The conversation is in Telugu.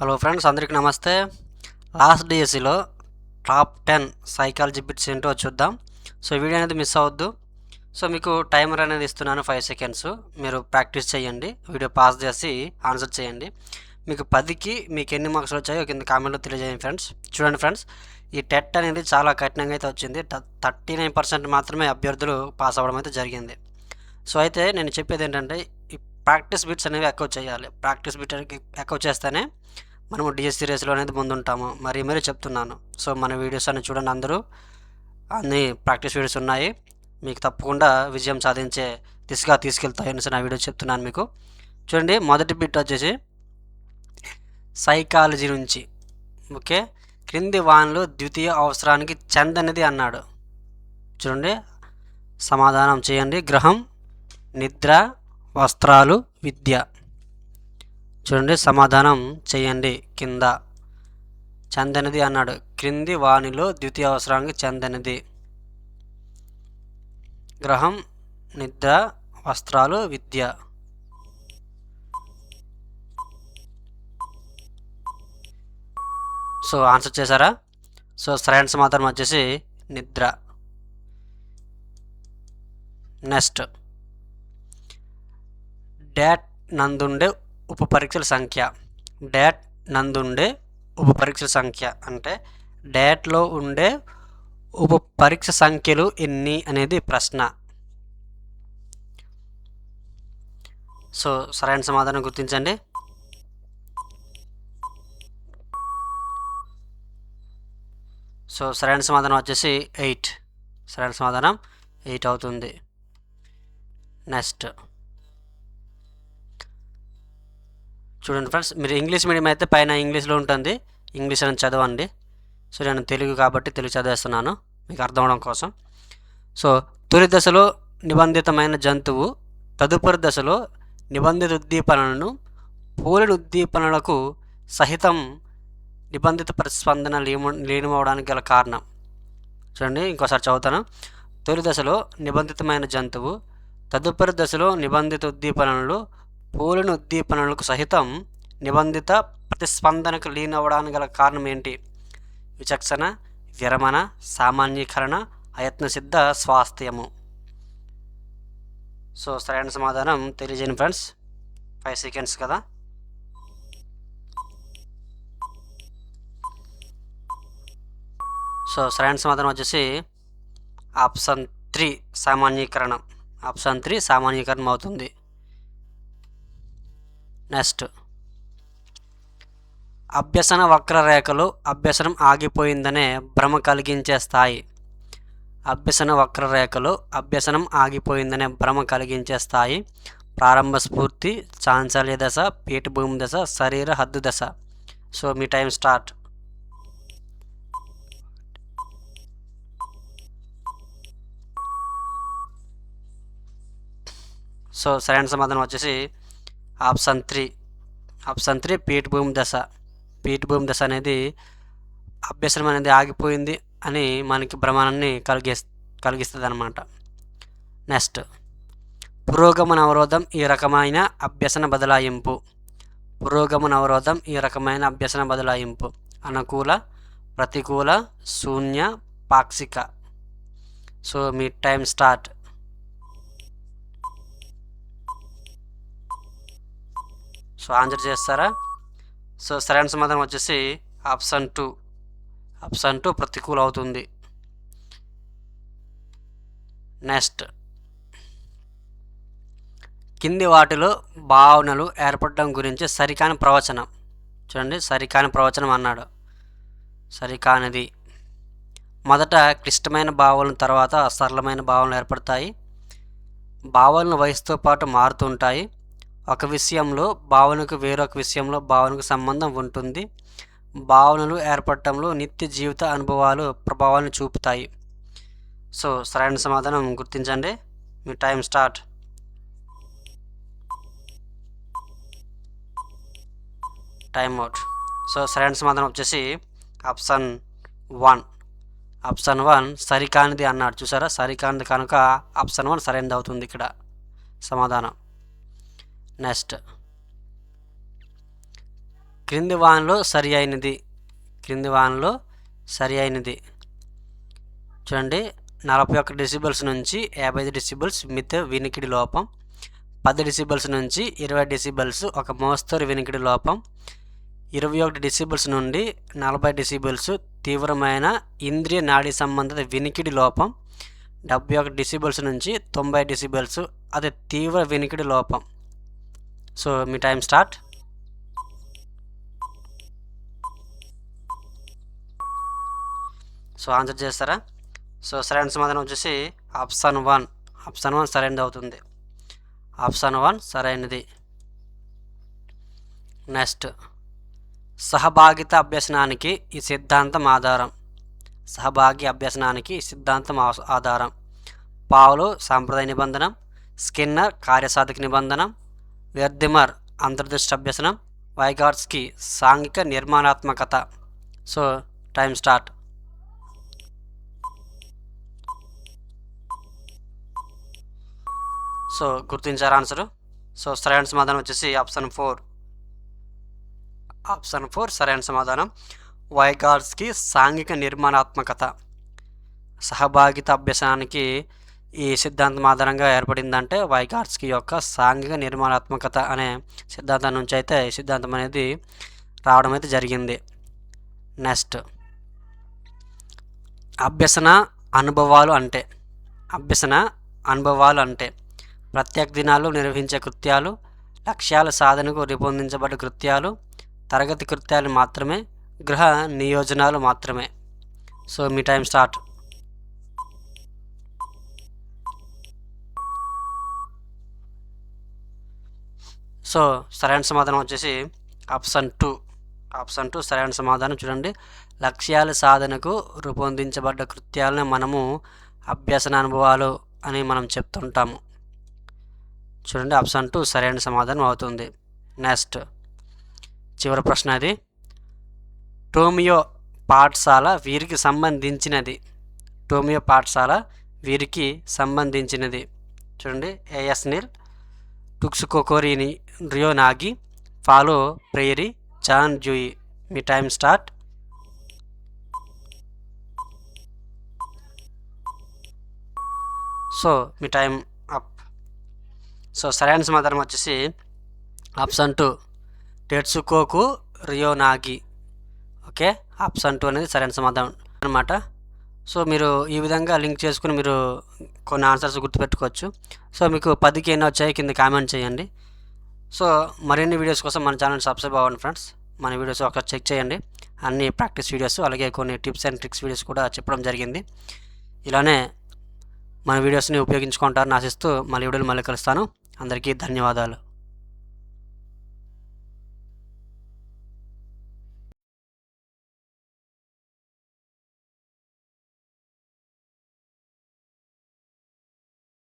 హలో ఫ్రెండ్స్ అందరికీ నమస్తే. లాస్ట్ డిఎస్సిలో టాప్ టెన్ సైకాలజీ బిట్స్ ఏంటో చూద్దాం. సో వీడియో అనేది మిస్ అవ్వద్దు. సో మీకు టైమర్ అనేది ఇస్తున్నాను ఫైవ్ సెకండ్స్. మీరు ప్రాక్టీస్ చేయండి. వీడియో పాస్ చేసి ఆన్సర్ చేయండి. మీకు పదికి మీకు ఎన్ని మార్క్స్ వచ్చాయో కింద కామెంట్లో తెలియజేయండి ఫ్రెండ్స్. చూడండి ఫ్రెండ్స్ ఈ టెట్ అనేది చాలా కఠినంగా అయితే వచ్చింది. థర్టీ నైన్ పర్సెంట్ మాత్రమే అభ్యర్థులు పాస్ అవ్వడం అయితే జరిగింది. సో అయితే నేను చెప్పేది ఏంటంటే ఈ ప్రాక్టీస్ బిట్స్ అనేవి ఎక్కువ చేయాలి. ప్రాక్టీస్ బిట్ ఎక్కువ చేస్తేనే మనము డిఎస్సి రేస్లో అనేది ముందుంటాము. మరి మరీ చెప్తున్నాను. సో మన వీడియోస్ అన్ని చూడండి అందరూ. అన్ని ప్రాక్టీస్ వీడియోస్ ఉన్నాయి. మీకు తప్పకుండా విజయం సాధించే దిశగా తీసుకెళ్తాయి అనేసి నా వీడియో చెప్తున్నాను మీకు. చూడండి మొదటి బిట్ వచ్చేసి సైకాలజీ నుంచి. ఓకే? క్రింది వాన్లు ద్వితీయ అవసరానికి చెందనిది అన్నాడు. చూడండి సమాధానం చేయండి. గ్రహం నిద్ర వస్త్రాలు విద్య. చూడండి సమాధానం చేయండి. కింద చెందనిది అన్నాడు. క్రింది వాణిలో ద్వితీయ అవసరానికి చెందనిది గ్రహం నిద్ర వస్త్రాలు విద్య. సో ఆన్సర్ చేశారా? సో సరైన సమాధానం వచ్చేసి నిద్ర. నెక్స్ట్. డాట్ నందుండే ఉప పరీక్షల సంఖ్య. డాట్ నందుండే ఉప పరీక్షల సంఖ్య అంటే డాట్లో ఉండే ఉప పరీక్ష సంఖ్యలు ఎన్ని అనేది ప్రశ్న. సో సరైన సమాధానం గుర్తించండి. సో సరైన సమాధానం వచ్చేసి ఎయిట్. సరైన సమాధానం ఎయిట్ అవుతుంది. నెక్స్ట్. చూడండి ఫ్రెండ్స్ మీరు ఇంగ్లీష్ మీడియం అయితే పైన ఇంగ్లీష్లో ఉంటుంది. ఇంగ్లీష్ అని చదవండి. సో నేను తెలుగు కాబట్టి తెలుగు చదివేస్తున్నాను. మీకు అర్థం అవడం కోసం. సో తొలి దశలో నిబంధితమైన జంతువు తదుపరి దశలో నిబంధిత ఉద్దీపనలను పోలిన ఉద్దీపనలకు సహితం నిబంధిత ప్రతిస్పందన లీన లీనమవడానికి గల కారణం. చూడండి ఇంకోసారి చదువుతాను. తొలి దశలో నిబంధితమైన జంతువు తదుపరి దశలో నిబంధిత ఉద్దీపనలు పోలిన ఉద్దీపనలకు సహితం నిబంధిత ప్రతిస్పందనకు లీనవ్వడానికి గల కారణం ఏంటి? విచక్షణ విరమణ సామాన్యీకరణ అయత్నసిద్ధ స్వాస్థ్యము. సో సరైన సమాధానం తెలియజేయండి ఫ్రెండ్స్. ఫైవ్ సెకండ్స్ కదా. సో సరైన సమాధానం వచ్చేసి ఆప్షన్ త్రీ సామాన్యీకరణం. ఆప్షన్ త్రీ సామాన్యీకరణం అవుతుంది నెక్స్ట్. అభ్యసన వక్రరేఖలు అభ్యసనం ఆగిపోయిందనే భ్రమ కలిగించే స్థాయి. అభ్యసన వక్రరేఖలు అభ్యసనం ఆగిపోయిందనే భ్రమ కలిగించే స్థాయి. ప్రారంభ స్ఫూర్తి చాంచల్య దశ పీఠభూమి దశ శరీర హద్దు దశ. సో మీ టైం స్టార్ట్. సో సరైన సమాధానం వచ్చేసి ఆప్షన్ త్రీ. ఆప్షన్ త్రీ పీఠభూమి దశ. పీఠభూమి దశ అనేది అభ్యసనం అనేది ఆగిపోయింది అని మనకి భ్రమాణాన్ని కలిగి కలిగిస్తుంది అనమాట నెక్స్ట్ పురోగమన అవరోధం ఈ రకమైన అభ్యసన బదలాయింపు. పురోగమన అవరోధం ఈ రకమైన అభ్యసన బదలాయింపు. అనుకూల ప్రతికూల శూన్య పాక్షిక. సో మీ టైం స్టార్ట్. సో ఆన్సర్ చేస్తారా? సో సరైన సమాధానం వచ్చేసి ఆప్షన్ టూ. ఆప్షన్ టూ ప్రతికూల అవుతుంది. నెక్స్ట్. కింది వాటిలో భావనలు ఏర్పడడం గురించి సరికాని ప్రవచనం. చూడండి సరికాని ప్రవచనం అన్నాడు. సరికానిది. మొదట క్లిష్టమైన భావాలను తర్వాత సరళమైన భావనలు ఏర్పడతాయి. భావాలను వయసుతో పాటు మారుతుంటాయి ఒక విషయంలో భావనకు వేరొక విషయంలో భావనకు సంబంధం ఉంటుంది. భావనలు ఏర్పడటంలో నిత్య జీవిత అనుభవాలు ప్రభావాలను చూపుతాయి. సో సరైన సమాధానం గుర్తించండి. మీ time start. Time out. So సరైన సమాధానం వచ్చేసి ఆప్షన్ వన్. ఆప్షన్ వన్ సరికానిది అన్నాడు. చూసారా? సరికానిది కనుక ఆప్షన్ వన్ సరైనది అవుతుంది ఇక్కడ. సమాధానం. నెక్స్ట్. క్రింది వానలో సరి అయినది. క్రింది వానలో సరి అయినది. చూడండి నలభై ఒక్క డెసిబల్స్ నుంచి యాభై ఐదు డెసిబల్స్ మిత్ వినికిడి లోపం. పది డెసిబల్స్ నుంచి ఇరవై డెసిబల్స్ ఒక మోస్తరు వినికిడి లోపం. ఇరవై ఒకటి డెసిబల్స్ నుండి నలభై డెసిబల్స్ తీవ్రమైన ఇంద్రియ నాడీ సంబంధిత వినికిడి లోపం. డెబ్బై ఒకటి డెసిబల్స్ నుంచి తొంభై డెసిబల్స్ అది తీవ్ర వినికిడి లోపం. సో మీ టైం స్టార్ట్. సో ఆన్సర్ చేస్తారా? సో సరైన సమాధానం వచ్చేసి ఆప్షన్ వన్. ఆప్షన్ వన్ సరైనది అవుతుంది. ఆప్షన్ వన్ సరైనది. నెక్స్ట్. సహభాగిత అభ్యసనానికి ఈ సిద్ధాంతం ఆధారం. సహభాగి అభ్యసనానికి ఈ సిద్ధాంతం ఆధారం. పావులు సాంప్రదాయ నిబంధనం స్కిన్నర్ కార్యసాధక నిబంధన వెర్దిమర్ అంతర్దృష్టి అభ్యసనం వైగార్స్కి సాంఘిక నిర్మాణాత్మకత. So time start. సో గుర్తించారు ఆన్సరు? సో సరైన సమాధానం వచ్చేసి ఆప్షన్ ఫోర్. ఆప్షన్ ఫోర్ సరైన సమాధానం. వైగార్స్కి సాంఘిక నిర్మాణాత్మకత. సహభాగిత అభ్యసనానికి ఈ సిద్ధాంతం ఆధారంగా ఏర్పడిందంటే వైగార్స్కి యొక్క సాంఘిక నిర్మాణాత్మకత అనే సిద్ధాంతం నుంచి అయితే ఈ సిద్ధాంతం అనేది రావడం అయితే జరిగింది. నెక్స్ట్. అభ్యసన అనుభవాలు అంటే అభ్యసన అనుభవాలు అంటే ప్రత్యేక దినాలు నిర్వహించే కృత్యాలు లక్ష్యాల సాధనకు రూపొందించబడ్డ కృత్యాలు తరగతి కృత్యాలు మాత్రమే గృహ నియోజనాలు మాత్రమే. సో మీ టైం స్టార్ట్. సో సరైన సమాధానం వచ్చేసి ఆప్షన్ టూ. ఆప్షన్ టూ సరైన సమాధానం చూడండి. లక్ష్యాల సాధనకు రూపొందించబడ్డ కృత్యాలను మనము అభ్యసన అనుభవాలు అని మనం చెప్తుంటాము. చూడండి ఆప్షన్ టూ సరైన సమాధానం అవుతుంది. నెక్స్ట్ చివరి ప్రశ్న అది టోమియో పాఠశాల వీరికి సంబంధించినది. టోమియో పాఠశాల వీరికి సంబంధించినది. చూడండి ఏఎస్ నీల్ రియో నాగి ఫాలో ప్రేయరీ జాన్ జూయి మీ టైం స్టార్ట్. సో మీ టైం అప్. సో సరైన సమాధానం వచ్చేసి ఆప్షన్ టూ టెట్సుకోకు రియోనాగి. ఓకే? ఆప్షన్ టూ అనేది సరైన సమాధానం అనమాట సో మీరు ఈ విధంగా లింక్ చేసుకుని మీరు కొన్ని ఆన్సర్స్ గుర్తుపెట్టుకోవచ్చు. సో మీకు పదికి ఎన్ని వచ్చాయి కింద కామెంట్ చేయండి. సో మరిన్ని వీడియోస్ కోసం మన ఛానల్ సబ్స్క్రైబ్ అవ్వండి ఫ్రెండ్స్. మన వీడియోస్ ఒకసారి చెక్ చేయండి. అన్ని ప్రాక్టీస్ వీడియోస్ అలాగే కొన్ని టిప్స్ అండ్ ట్రిక్స్ వీడియోస్ కూడా చెప్పడం జరిగింది. ఇలానే మన వీడియోస్ని ఉపయోగించుకుంటారని ఆశిస్తూ మళ్ళీ వీడియోలు మళ్ళీ కలుస్తాను. అందరికీ ధన్యవాదాలు.